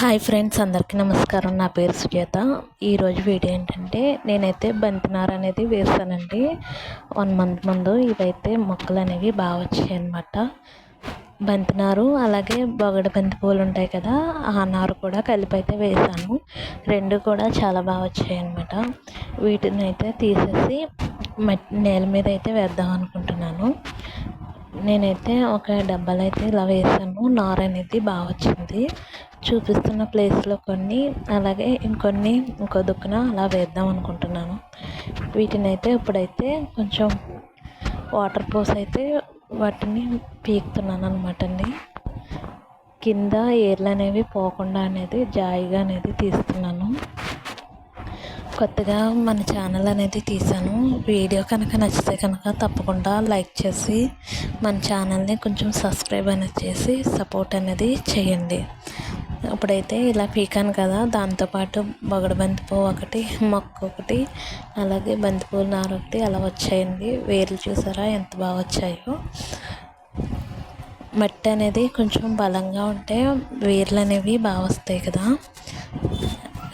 Hi friends అందరికీ నమస్కారం. నా పేరు సుజాత. ఈరోజు వీడియో ఏంటంటే నేనైతే బంతినార అనేది వేసానండి వన్ మంత్ ముందు ఇవైతే మొక్కలు అనేవి బాగా వచ్చాయి అనమాట బంతినారు అలాగే బొగడ బంతి పూలు ఉంటాయి కదా ఆ నారు కూడా కలిపి అయితే వేసాను. రెండు కూడా చాలా బాగా వచ్చాయి అనమాట వీటిని అయితే తీసేసి నేల మీద అయితే వేద్దాం అనుకుంటున్నాను. నేనైతే ఒక డబ్బాలు అయితే ఇలా వేసాను. నార అనేది బాగా వచ్చింది. చూపిస్తున్న ప్లేస్లో కొన్ని అలాగే ఇంకొన్ని ఇంకో దుక్కున అలా వేద్దాం అనుకుంటున్నాను. వీటిని అయితే ఇప్పుడైతే కొంచెం వాటర్ పోస్ అయితే వాటిని పీకుతున్నాను అనమాట అండి. కింద ఏర్లు అనేవి పోకుండా అనేది జాయిగా అనేది తీస్తున్నాను. కొత్తగా మన ఛానల్ అనేది తీసాను వీడియో కనుక నచ్చితే కనుక తప్పకుండా లైక్ చేసి మన ఛానల్ని కొంచెం సబ్స్క్రైబ్ అనేది చేసి సపోర్ట్ అనేది చేయండి. ఇప్పుడైతే ఇలా పీకాను కదా దాంతోపాటు బొగడ పువ్వు ఒకటి మొక్క ఒకటి అలాగే బంతిపూల నార ఒకటి అలా వచ్చాయండి. వేర్లు చూసారా? ఎంత బాగా వచ్చాయో. మట్టి అనేది కొంచెం బలంగా ఉంటే వేర్లు అనేవి బాగా వస్తాయి కదా.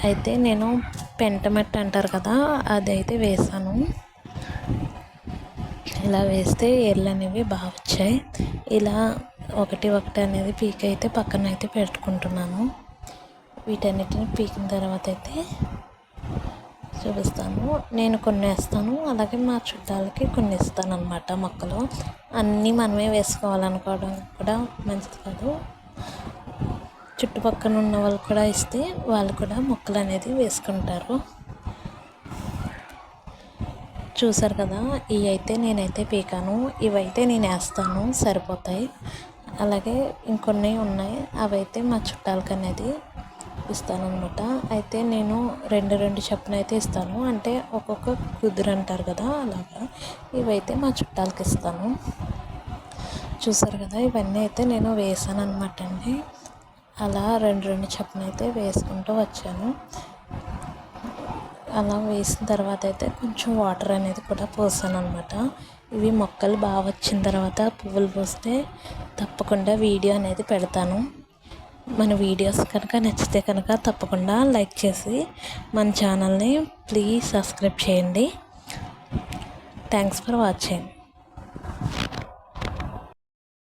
అయితే నేను పెంట మట్టి అంటారు కదా అదైతే వేసాను. ఇలా వేస్తే ఎర్లు అనేవి బాగా వచ్చాయి. ఇలా ఒకటి ఒకటి అనేది పీక్ అయితే పక్కన అయితే పెట్టుకుంటున్నాను. వీటన్నిటిని పీకిన తర్వాత అయితే చూపిస్తాను. నేను కొన్ని వేస్తాను అలాగే మా చుట్టాలకి కొన్ని ఇస్తాను అనమాట మొక్కలు. అన్నీ మనమే వేసుకోవాలనుకోవడం కూడా మంచిది కాదు. చుట్టుపక్కల ఉన్న వాళ్ళు కూడా ఇస్తే వాళ్ళు కూడా మొక్కలు అనేది వేసుకుంటారు. చూసారు కదా ఇవి అయితే నేనైతే పీకాను. ఇవైతే నేను వేస్తాను సరిపోతాయి. అలాగే ఇంకొన్ని ఉన్నాయి. అవైతే మా చుట్టాలకి అనేది ఇస్తాను అనమాట అయితే నేను రెండు రెండు చెప్పున అయితే ఇస్తాను. అంటే ఒక్కొక్క కుదురు అంటారు కదా అలాగా. ఇవైతే మా చుట్టాలకి ఇస్తాను. చూసారు కదా ఇవన్నీ అయితే నేను వేసాను అనమాట అండి. అలా రెండు రెండు చెప్పున అయితే వేసుకుంటూ వచ్చాను. అలా వేసిన తర్వాత అయితే కొంచెం వాటర్ అనేది కూడా పోసాను అనమాట ఇవి మొక్కలు బాగా వచ్చిన తర్వాత పువ్వులు పోస్తే తప్పకుండా వీడియో అనేది పెడతాను. మన వీడియోస్ కనుక నచ్చితే కనుక తప్పకుండా లైక్ చేసి మన ఛానల్ని ప్లీజ్ సబ్స్క్రైబ్ చేయండి. Thanks for watching